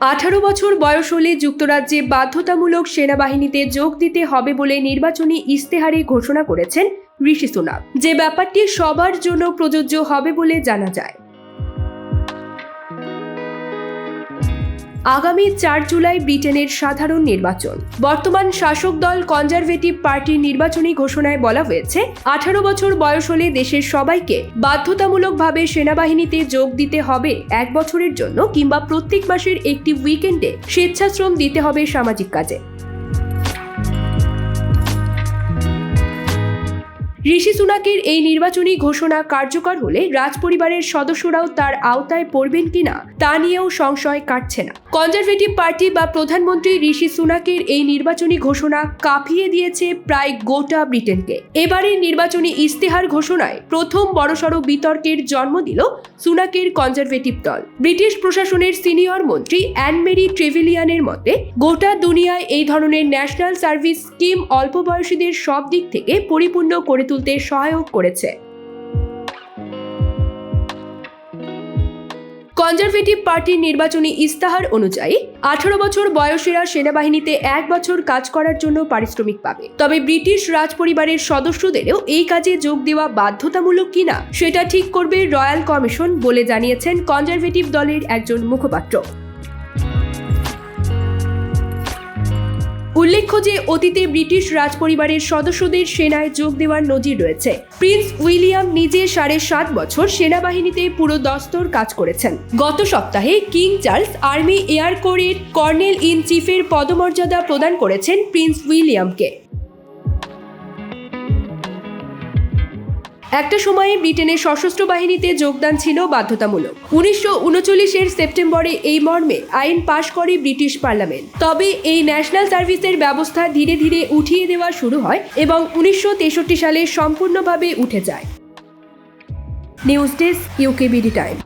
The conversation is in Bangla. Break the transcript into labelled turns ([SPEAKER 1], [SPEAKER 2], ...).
[SPEAKER 1] আঠারো বছর বয়স হলে যুক্তরাজ্যে বাধ্যতামূলক সেনাবাহিনীতে যোগ দিতে হবে বলে নির্বাচনী ইস্তেহারে ঘোষণা করেছেন ঋষি সুনাক। যে ব্যাপারটি সবার জন্য প্রযোজ্য হবে বলে জানা যায়। আগামী চার জুলাই ব্রিটেনের সাধারণ নির্বাচন। বর্তমান শাসক দল কনজারভেটিভ পার্টির নির্বাচনী ঘোষণায় বলা হয়েছে, আঠারো বছর বয়স হলে দেশের সবাইকে বাধ্যতামূলকভাবে সেনাবাহিনীতে যোগ দিতে হবে এক বছরের জন্য কিংবা প্রত্যেক মাসের একটি উইকেন্ডে স্বেচ্ছাশ্রম দিতে হবে সামাজিক কাজে। ঋষি সুনাকের এই নির্বাচনী ঘোষণা কার্যকর হলে রাজপরিবারের সদস্যরাও তার আওতায় পড়বেন কিনা তা নিয়েও সংশয় কাটছে না। কনজারভেটিভ পার্টি বা প্রধানমন্ত্রী ঋষি সুনাকের এই নির্বাচনী ঘোষণা কাঁপিয়ে দিয়েছে প্রায় গোটা ব্রিটেনকে। এবারের নির্বাচনী ইস্তেহার ঘোষণায় প্রথম বড়সড় বিতর্কের জন্ম দিল সুনাকের কনজারভেটিভ দল। ব্রিটিশ প্রশাসনের সিনিয়র মন্ত্রী অ্যানমেরি ট্রেভিলিয়ানের মতে, গোটা দুনিয়ায় এই ধরনের ন্যাশনাল সার্ভিস স্কিম অল্প বয়সীদের সব দিক থেকে পরিপূর্ণ করে তুলতে সহায়ক করেছে। কনজারভেটিভ পার্টির নির্বাচনী ইস্তাহার অনুযায়ী, আঠারো বছর বয়সীরা সেনাবাহিনীতে এক বছর কাজ করার জন্য পারিশ্রমিক পাবে। তবে ব্রিটিশ রাজপরিবারের সদস্যদেরও এই কাজে যোগ দেওয়া বাধ্যতামূলক কিনা, সেটা ঠিক করবে রয়্যাল কমিশন বলে জানিয়েছেন কনজারভেটিভ দলের একজন মুখপাত্র। উল্লেখ্য যে অতীতে ব্রিটিশ রাজপরিবারের সদস্যদের সেনায় যোগ দেওয়ার নজির রয়েছে। প্রিন্স উইলিয়াম নিজে সাড়ে সাত বছর সেনাবাহিনীতে পুরো দস্তর কাজ করেছেন। গত সপ্তাহে কিং চার্লস আর্মি এয়ার কোরের কর্নেল ইন চিফের পদমর্যাদা প্রদান করেছেন প্রিন্স উইলিয়ামকে। একটা সময়ে ব্রিটেনের সশস্ত্র বাহিনীতে যোগদান ছিল বাধ্যতামূলক। উনিশশো উনচল্লিশের সেপ্টেম্বরে এই মর্মে আইন পাশ করে ব্রিটিশ পার্লামেন্ট। তবে এই ন্যাশনাল সার্ভিসের ব্যবস্থা ধীরে ধীরে উঠিয়ে দেওয়া শুরু হয় এবং উনিশশো তেষট্টি সালে সম্পূর্ণভাবে উঠে যায়। News desk UKBD time.